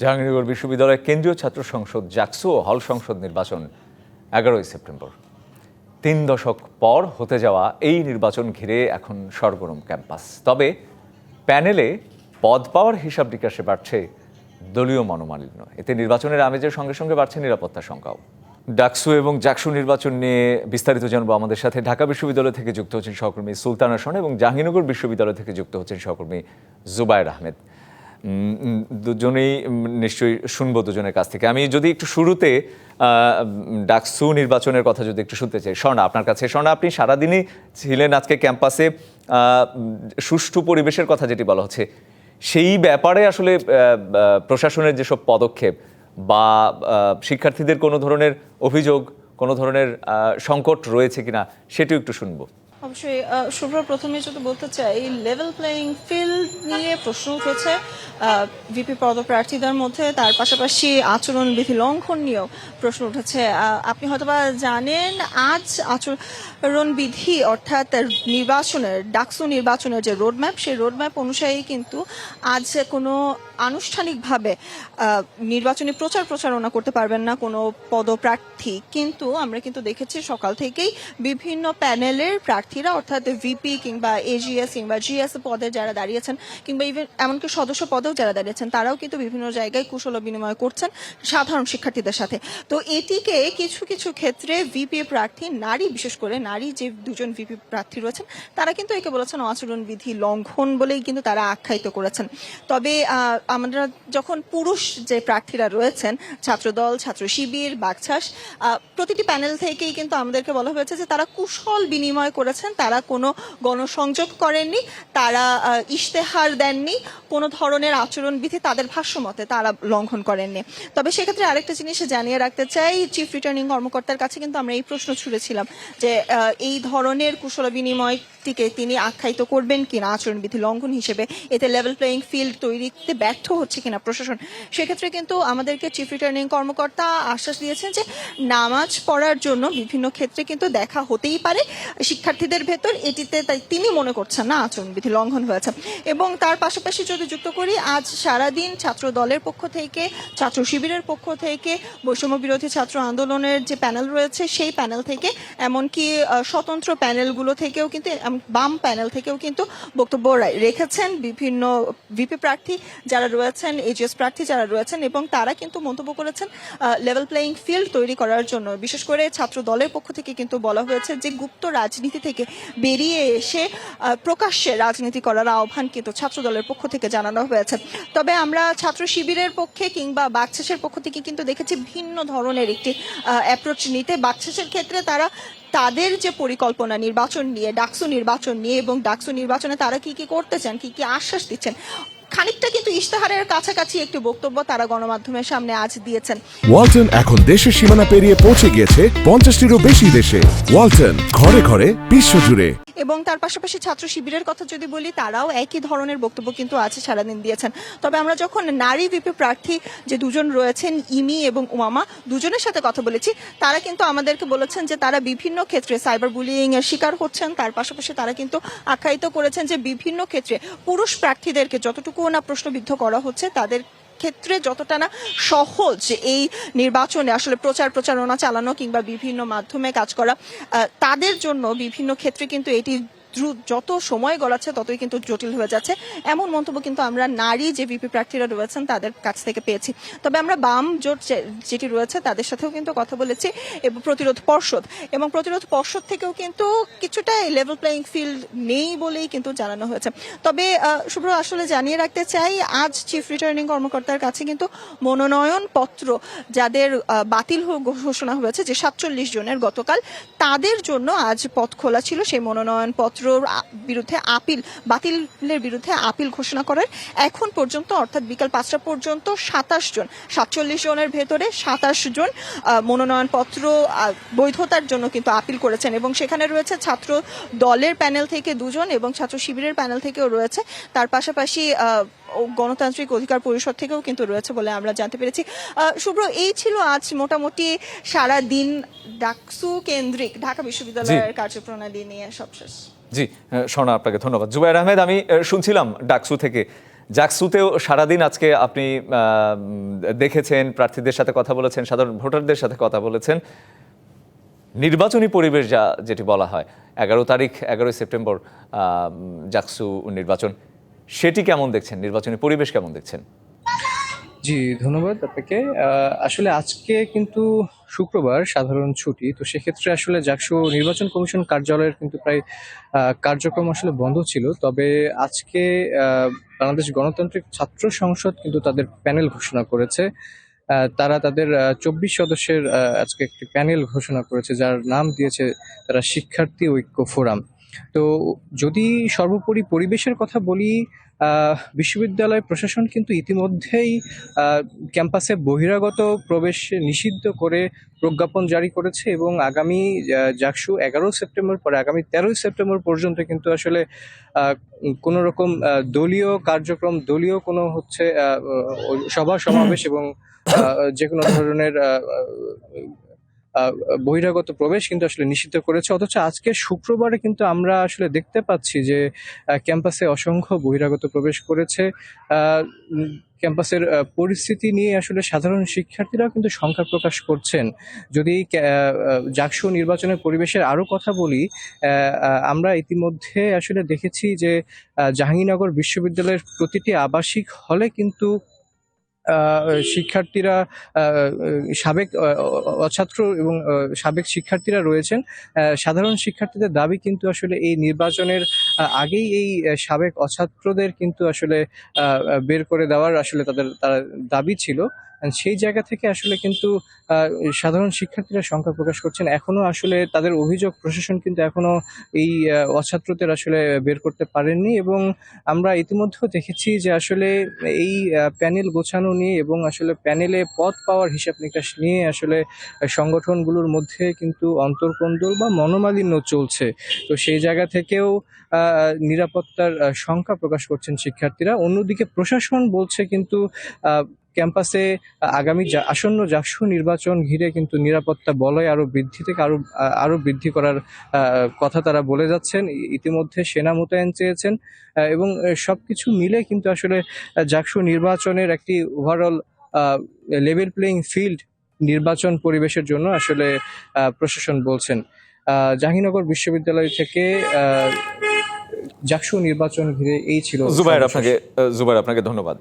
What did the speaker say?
জাহাঙ্গীরনগর বিশ্ববিদ্যালয়ের কেন্দ্রীয় ছাত্র সংসদ, জাকসু ও হল সংসদ নির্বাচন এগারোই সেপ্টেম্বর। তিন দশক পর হতে যাওয়া এই নির্বাচন ঘিরে এখন সরগরম ক্যাম্পাস। তবে প্যানেলে পদ পাওয়ার হিসাব নিকাশে বাড়ছে দলীয় মনোমালিন্য। এতে নির্বাচনের আমেজের সঙ্গে সঙ্গে বাড়ছে নিরাপত্তা সংখ্যাও ডাকসু এবং জাকসু নির্বাচন নিয়ে বিস্তারিত জানব আমাদের সাথে। ঢাকা বিশ্ববিদ্যালয় থেকে যুক্ত হচ্ছেন সহকর্মী সুলতান আসন এবং জাহাঙ্গীরনগর বিশ্ববিদ্যালয় থেকে যুক্ত হচ্ছেন সহকর্মী জুবায়ের আহমেদ। দুজনেই নিশ্চয়ই শুনব দুজনের কাছ থেকে। আমি যদি একটু শুরুতে ডাকসু নির্বাচনের কথা যদি একটু শুনতে চাই। স্বর্ণা, আপনার কাছে। স্বর্ণা, আপনি সারাদিনই ছিলেন আজকে ক্যাম্পাসে সুষ্ঠু পরিবেশের কথা যেটি বলা হচ্ছে। সেই ব্যাপারে আসলে প্রশাসনের যেসব পদক্ষেপ বা শিক্ষার্থীদের কোনো ধরনের অভিযোগ, কোনো ধরনের সংকট রয়েছে কিনা, সেটিও একটু শুনব। অবশ্যই শুভ্র প্রথমে যদি বলতে চাই লেভেল প্লেয়িং ফিল্ড নিয়ে প্রশ্ন উঠেছে ভিপি পদপ্রার্থীদের মধ্যে, তার পাশাপাশি আচরণ বিধি লঙ্ঘন নিয়েও প্রশ্ন উঠেছে। আপনি হয়তোবা জানেন, আজ আচরণ বিধি অর্থাৎ নির্বাচনের, ডাকসু নির্বাচনের যে রোডম্যাপ সেই রোডম্যাপ অনুযায়ী কিন্তু আজ কোনো আনুষ্ঠানিকভাবে নির্বাচনী প্রচার প্রচারণা করতে পারবেন না কোনো পদপ্রার্থী। কিন্তু আমরা কিন্তু দেখেছি সকাল থেকেই বিভিন্ন প্যানেলের প্রার্থীরা অর্থাৎ ভিপি কিংবা এজিএস কিংবা জিএস পদে যারা দাঁড়িয়েছেন কিংবা ইভেন এমনকি সদস্য পদেও যারা দাঁড়িয়েছেন, তারাও কিন্তু বিভিন্ন জায়গায় কুশল বিনিময় করছেন সাধারণ শিক্ষার্থীদের সাথে। তো এটিকে কিছু কিছু ক্ষেত্রে ভিপি প্রার্থী, নারী, বিশেষ করে নারী যে দুজন ভিপি প্রার্থী রয়েছেন, তারা কিন্তু একে বলেছেন আচরণ বিধি লঙ্ঘন বলেই কিন্তু তারা আখ্যায়িত করেছেন। তবে আমরা যখন পুরুষ যে প্রার্থীরা রয়েছেন, ছাত্রদল, ছাত্র শিবির, বাগছাস প্রতিটি প্যানেল থেকেই কিন্তু আমাদেরকে বলা হয়েছে যে তারা কুশল বিনিময় করেছেন তারা কোনো গণসংযোগ করেননি, তারা ইশতেহার দেননি, কোনো ধরনের আচরণবিধি তাদের ভাষ্যমতে তারা লঙ্ঘন করেননি। তবে সেক্ষেত্রে আরেকটা জিনিস জানিয়ে রাখতে চাই চিফ রিটার্নিং কর্মকর্তার কাছে কিন্তু আমরা এই প্রশ্ন ছুড়েছিলাম যে এই ধরনের কুশল বিনিময়টিকে তিনি আখ্যায়িত করবেন কিনা, আচরণবিধি লঙ্ঘন হিসেবে এতে লেভেল প্লেয়িং ফিল্ড তৈরিতে ব্যর্থ হচ্ছে কিনা প্রশাসন। সেক্ষেত্রে কিন্তু আমাদেরকে চিফ রিটার্নিং কর্মকর্তা আশ্বাস দিয়েছেন যে নামাজ পড়ার জন্য বিভিন্ন ক্ষেত্রে কিন্তু দেখা হতেই পারে। শিক্ষার্থীদের ভেতর এটিতে তাই তিনি মনে করছেন না, আচরণবিধি লঙ্ঘন হয়েছে। এবং তার পাশাপাশি যদি যুক্ত করি, আজ সারাদিন ছাত্র দলের পক্ষ থেকে, ছাত্র শিবিরের পক্ষ থেকে, বৈষম্য বিরোধী ছাত্র আন্দোলনের যে প্যানেল রয়েছে, সেই প্যানেল থেকে, এমনকি স্বতন্ত্র প্যানেলগুলো থেকেও কিন্তু বাম প্যানেল থেকেও কিন্তু বক্তব্য রেখেছেন বিভিন্ন ভিপি প্রার্থী যারা রয়েছেন এজিএস প্রার্থী যারা রয়েছেন এবং তারা কিন্তু মন্তব্য করেছেন লেভেল প্লেয়িং ফিল্ড তৈরি করার জন্য। বিশেষ করে ছাত্র দলের পক্ষ থেকে কিন্তু বলা হয়েছে যে গুপ্ত রাজনীতি থেকে বেরিয়ে এসে প্রকাশ্যে রাজনীতি করার আহ্বান কিন্তু ছাত্র দলের পক্ষ থেকে জানানো হয়েছে। তবে আমরা ছাত্র শিবিরের পক্ষে কিংবা বাকশেষের পক্ষ থেকে কিন্তু দেখেছি ভিন্ন ধরনের একটি অ্যাপ্রোচ নিতে। বাকশেষের ক্ষেত্রে তারা তাদের যে পরিকল্পনা নির্বাচন নিয়ে, ডাকসু নির্বাচন নিয়ে এবং ডাকসু নির্বাচনে তারা কি কি করতে চান কি কি আশ্বাস দিচ্ছেন, খানিকটা কিন্তু ইশতেহারের কাছাকাছি একটি বক্তব্য তারা গণমাধ্যমের সামনে আজ দিয়েছেন। ওয়ালটন এখন দেশের সীমানা পেরিয়ে পৌঁছে গিয়েছে পঞ্চাশটিরও বেশি দেশে। ওয়ালটন, ঘরে ঘরে বিশ্বজুড়ে এবং তার পাশাপাশি ছাত্র শিবিরের কথা যদি বলি, তারাও একই ধরনের বক্তব্য কিন্তু আছে, সারাদিন দিয়েছেন। তবে আমরা যখন নারী ভিপি প্রার্থী যে দুজন রয়েছেন, ইমি এবং উমামা, দুজনের সাথে কথা বলেছি, তারা কিন্তু আমাদেরকে বলেছেন যে তারা বিভিন্ন ক্ষেত্রে সাইবার বুলিং এর শিকার হচ্ছেন। তার পাশাপাশি তারা কিন্তু আখ্যায়িত করেছেন যে বিভিন্ন ক্ষেত্রে পুরুষ প্রার্থীদেরকে যতটুকু না প্রশ্নবিদ্ধ করা হচ্ছে, তাদের ক্ষেত্রে যতটা না সহজ এই নির্বাচনে আসলে প্রচার প্রচারণা চালানো কিংবা বিভিন্ন মাধ্যমে কাজ করা তাদের জন্য বিভিন্ন ক্ষেত্রে কিন্তু এটি যত সময় গড়াচ্ছে ততই কিন্তু জটিল হয়ে যাচ্ছে। এমন মন্তব্য কিন্তু আমরা নারী যে বিপি প্রার্থীরা রয়েছেন তাদের কাছ থেকে পেয়েছি। তবে আমরা বাম জোট যেটি রয়েছে তাদের সাথেও কিন্তু কথা বলেছি, এবং, প্রতিরোধ পর্ষদ। এবং প্রতিরোধ পর্ষদ থেকেও কিন্তু কিছুটা লেভেল প্লেয়িং ফিল্ড নেই বলেই কিন্তু জানানো হয়েছে। তবে শুভ্র আসলে জানিয়ে রাখতে চাই, আজ চিফ রিটার্নিং কর্মকর্তার কাছে কিন্তু মনোনয়ন পত্র যাদের বাতিল ঘোষণা হয়েছে, যে সাতচল্লিশ জনের গতকাল, তাদের জন্য আজ পথ খোলা ছিল। সেই মনোনয়ন পত্র বিরুদ্ধে আপিল, বাতিলের বিরুদ্ধে আপিল ঘোষণা করেন। এখন পর্যন্ত, অর্থাৎ বিকাল পাঁচটা পর্যন্ত, সাতাশ জন, সাতচল্লিশ জনের ভেতরে সাতাশ জন মনোনয়নপত্র মনোনয়ন পত্র বৈধতার জন্য কিন্তু আপিল করেছেন। এবং সেখানে রয়েছে ছাত্র দলের প্যানেল থেকে দুজন এবং ছাত্র শিবিরের প্যানেল থেকেও রয়েছে। তার পাশাপাশি গণতান্ত্রিক অধিকার পরিষদ থেকেও কিন্তু রয়েছে বলে আমরা জানতে পেরেছি। শুভ্র এই ছিল আজ মোটামুটি সারা দিন ডাকসু কেন্দ্রিক ঢাকা বিশ্ববিদ্যালয়ের কার্যপ্রণালী নিয়ে সবশেষ জি স্বর্ণা আপনাকে ধন্যবাদ। জুবাইর আহমেদ আমি শুনছিলাম ডাকসু থেকে। জাকসুতেও সারাদিন আজকে আপনি দেখেছেন প্রার্থীদের সাথে কথা বলেছেন সাধারণ ভোটারদের সাথে কথা বলেছেন। নির্বাচনী পরিবেশ যা যেটি বলা হয়। এগারো তারিখ এগারোই সেপ্টেম্বর আহ, জাকসু নির্বাচন। সেটি কেমন দেখছেন? নির্বাচনী পরিবেশ কেমন দেখছেন? জি, ধন্যবাদ আপনাকে। আসলে আজকে কিন্তু শুক্রবার, সাধারণ ছুটি। তো সেক্ষেত্রে আসলে জাকসু নির্বাচন কমিশন কার্যালয়ের কিন্তু প্রায় কার্যক্রম আসলে বন্ধ ছিল। তবে আজকে বাংলাদেশ গণতান্ত্রিক ছাত্র সংসদ কিন্তু তাদের প্যানেল ঘোষণা করেছে। তারা তাদের চব্বিশ সদস্যের আজকে একটি প্যানেল ঘোষণা করেছে, যার নাম দিয়েছে তারা শিক্ষার্থী ঐক্য ফোরাম। তো যদি সর্বোপরি পরিবেশের কথা বলি বিশ্ববিদ্যালয় প্রশাসন কিন্তু ইতিমধ্যেই ক্যাম্পাসে বহিরাগত প্রবেশ নিষিদ্ধ করে প্রজ্ঞাপন জারি করেছে এবং আগামী জাকসু এগারো সেপ্টেম্বর পরে আগামী তেরোই সেপ্টেম্বর পর্যন্ত কিন্তু আসলে কোনো রকম দলীয় কার্যক্রম দলীয় কোনো হচ্ছে সভা সমাবেশ এবং যে কোনো ধরনের বহিরাগত প্রবেশ কিন্তু আসলে নিষিদ্ধ করেছে। অথচ আজকে শুক্রবারে কিন্তু আমরা আসলে দেখতে পাচ্ছি যে ক্যাম্পাসে অসংখ্য বহিরাগত প্রবেশ করেছে। ক্যাম্পাসের পরিস্থিতি নিয়ে আসলে সাধারণ শিক্ষার্থীরাও কিন্তু সংখ্যা প্রকাশ করছেন। যদি জাকসু নির্বাচনের পরিবেশের আরও কথা বলি আমরা ইতিমধ্যে আসলে দেখেছি যে জাহাঙ্গীরনগর বিশ্ববিদ্যালয়ের প্রতিটি আবাসিক হলে কিন্তু শিক্ষার্থীরা সাবেক অছাত্র এবং সাবেক শিক্ষার্থীরা রয়েছেন। সাধারণ শিক্ষার্থীদের দাবি কিন্তু আসলে এই নির্বাচনের আগেই এই সাবেক অছাত্রদের কিন্তু আসলে বের করে দেওয়ার আসলে তাদের, তারা দাবি ছিল। সেই জায়গা থেকে আসলে কিন্তু সাধারণ শিক্ষার্থীরা সংখ্যা প্রকাশ করছেন। এখনও আসলে তাদের অভিযোগ প্রশাসন কিন্তু এখনও এই অছাত্রদের আসলে বের করতে পারেননি এবং আমরা ইতিমধ্যেও দেখেছি যে আসলে এই প্যানেল গোছানো নিয়ে এবং আসলে প্যানেলে পদ পাওয়ার হিসাব নিকাশ নিয়ে আসলে সংগঠনগুলোর মধ্যে কিন্তু অন্তর্কন্দল বা মনোমালিন্য চলছে। তো সেই জায়গা থেকেও নিরাপত্তার শঙ্কা প্রকাশ করছেন শিক্ষার্থীরা। অন্যদিকে প্রশাসন বলছে কিন্তু ক্যাম্পাসে আগামী আসন্ন জাকসু নির্বাচন ঘিরে কিন্তু নিরাপত্তা বলয় আরও বৃদ্ধি থেকে আরও আহ, আরও বৃদ্ধি করার কথা তারা বলে যাচ্ছেন। ইতিমধ্যে সেনা মোতায়েন চেয়েছেন এবং আহ, সবকিছু মিলে কিন্তু আসলে জাকসু নির্বাচনের একটি ওভারঅল লেভেল প্লেইং ফিল্ড নির্বাচন পরিবেশের জন্য আসলে আহ, প্রশাসন বলছেন। আহ, জাহাঙ্গীরনগর বিশ্ববিদ্যালয় থেকে আহ, জাকসু নির্বাচন ঘিরে এই ছিল জুবাইর আপনাকে জুবাইর আপনাকে ধন্যবাদ।